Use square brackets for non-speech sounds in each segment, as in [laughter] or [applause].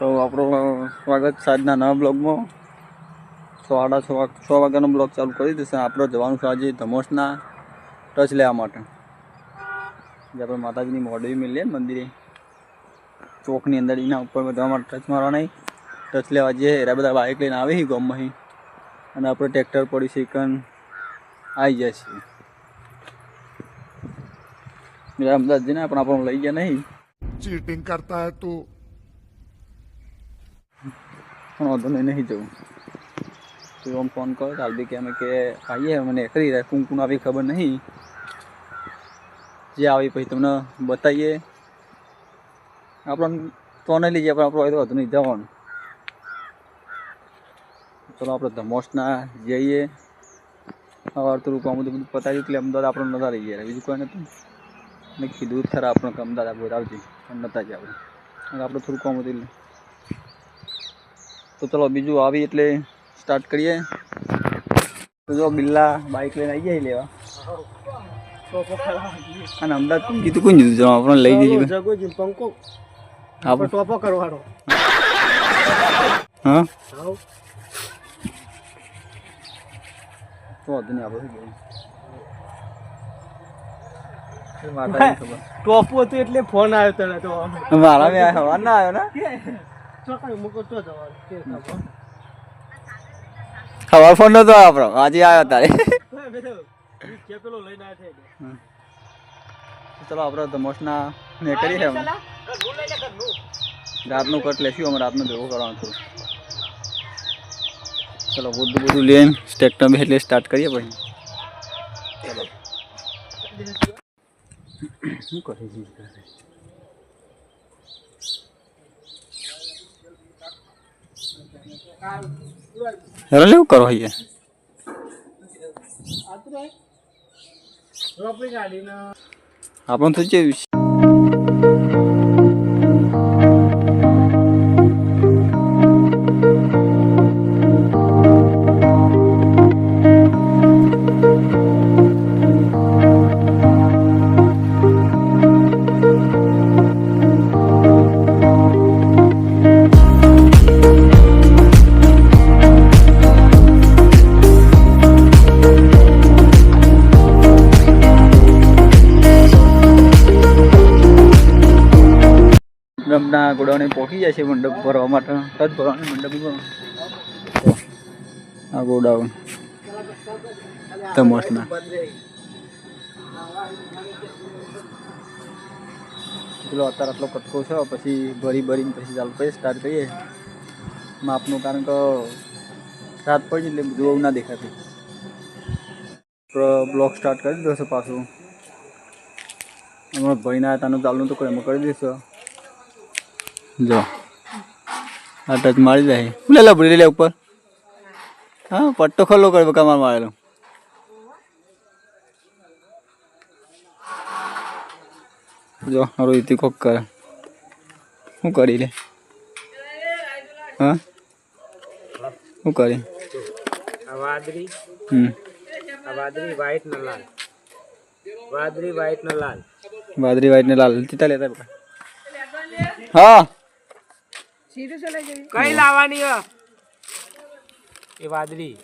તો આપણું સ્વાગત સાંજના નવા બ્લોગમાં. સાડા છ વાગ છ વાગ્યાનો બ્લોગ ચાલુ કરી દેશે આપણે જવાનું છે આજે ધમોસના ટચ લેવા માટે. જે આપણે માતાજીની મોડવી મળીએ મંદિરે. ચોકની અંદર એના ઉપર જવા માટે ટચ મારવા નહીં ટચ લેવા જઈએ એરા બધા બાઇક લઈને આવે છે ગામમાં અને આપણે ટ્રેક્ટર પડી શીકન આવી જાય છે મીરા અમદાવાદ જઈને પણ આપણને લઈ ગયા નહીં. ચીટિંગ કરતા તું પણ વાંધો નહીં નહીં જવું તો આમ ફોન કરો ચાલ બી કે અમે કે આવીએ મને કરી રહ્યા કું કું આવી ખબર નહીં જે આવી પછી તમને બતાવીએ આપણને તો નહીં લઈ જાય પણ આપણો હોય તો વધુ નહીં જવાનું ચલો આપણે ધમોસના જઈએ સવાર થોડું કામ બધું બધું પતાવી એટલે અમદાવાદ આપણે નતા રહી ગયા બીજું કોઈ નતું મેં કીધું ખરા આપણે અમદાવાદ આપણે આવજે પણ નતા જ આપણે આપણે થોડું કામ હતું તો ચલો બીજું આવી એટલે સ્ટાર્ટ કરીએ. તો જો બિલ્લા બાઇક લઈને આવી જાય લેવા. અને અમદાવાદ કોણ કીધું? કોઈ કીધું? આપણે લઈ જઈએ. પંકો આપણે ટોપો કરવાનો. હા? તો વાંધો નહીં આપણે. ટોપો હતું એટલે ફોન આવ્યો તને તો. મારા બી ના આવ્યો ને? [laughs] ખબર. ફોન નતો આપણો આજે આવ્યો તારે. છે ચલો આપણે ધમોસના ને કરી હવે. ઘરનું. રાતનું કટ લેશું અમે રાતનું ભેગું કરવાનું હતું ચલો બધું બધું લઈને બે એટલે સ્ટાર્ટ કરીએ પછી. ચલો. શું કરે છે હેલો લેવું કરો અહીંયા આપણને તો જેવું મંડપના ગોડાઉને પહોંચી જાય છે મંડપ ભરવા માટે. તજ ભરવાની મંડપ આ ગોડાઉન. તમસના પેલો અત્યારે આટલો કટકો છે, પછી ભરી ભરીને પછી ચાલુ કરીએ સ્ટાર્ટ કરીએ. માપનું કારણ કે રાત પડી એટલે બધું બહુ ના દેખાતું. બ્લોક સ્ટાર્ટ કરી દીધો છે પાછું. હમણાં ભાઈના તાનું ચાલુ તો એમાં કરી દઈશું. જો. આ ટચ મારી જાય. લે લે ભરી લે ઉપર. હા પટ્ટો ખોલો કરે કમાર મારેલો. જો હારો ઇતિ કોક કરે. શું કરી લે. હા? શું કરી? વાદળી. હમ. વાદળી વ્હાઈટ ને લાલ. વાદળી વ્હાઈટ ને લાલ. ને ચિતા લેતા બકા હા કઈ લાવવાની એ વાદળી.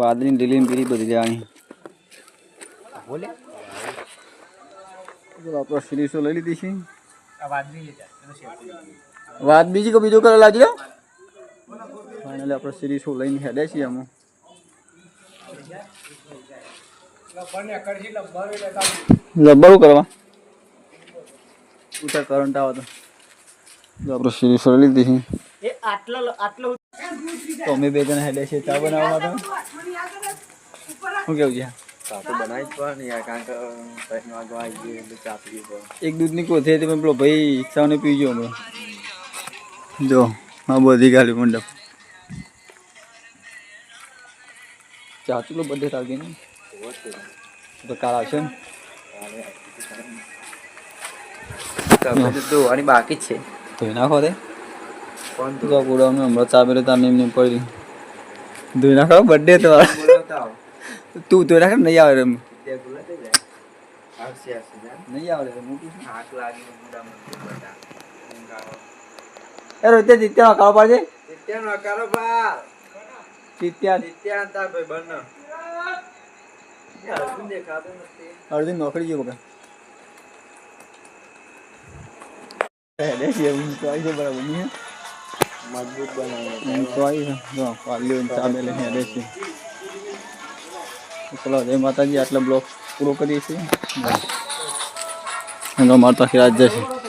વાદળી લીલી પીરી બધી લેવાની બોલે. આપણે સિરીસો લઈ લીધી છે. વાત બીજી કોઈ બીજો કલર ફાઇનલી આપણે સિરીસો લઈને હેડે છીએ અમે. લબ્બર કરવા? ઉઠા કરંટ આવે તો. આપણે લઈ લીધી છે એ આટલો આટલો તો અમે બે જણા હેડે છે ચા બનાવવા માટે શું કેવું છે? એક દૂધની કોથળી હતી પણ પેલો ભાઈ ઈચ્છાઓને પીજો અમે જો હા બધી ગાલી મંડપ. ચા ચાચુલો બધે તારગી ને? તો કાલ આવશે ને? ધોવાની બાકી જ છે. ધોઈ નાખો તે પૂરો અમે હમણાં ચા પેલો તાર એમને પડી ધોઈ નાખો બર્થડે તો તું ધોઈ નાખે નહીં આવે એમ નહીં. એ રોહિતે જીત્યાનો કાળો પાડજે જીત્યા ભાઈ બંને અર્જુન નોકરી જેવું કે એમ તો આવી છે જો પાલ્યું ચા બે લઈને હેડે છે ચલો જય માતાજી આટલો બ્લોક પૂરો કરીએ છીએ એનો મારતા રાજ જશે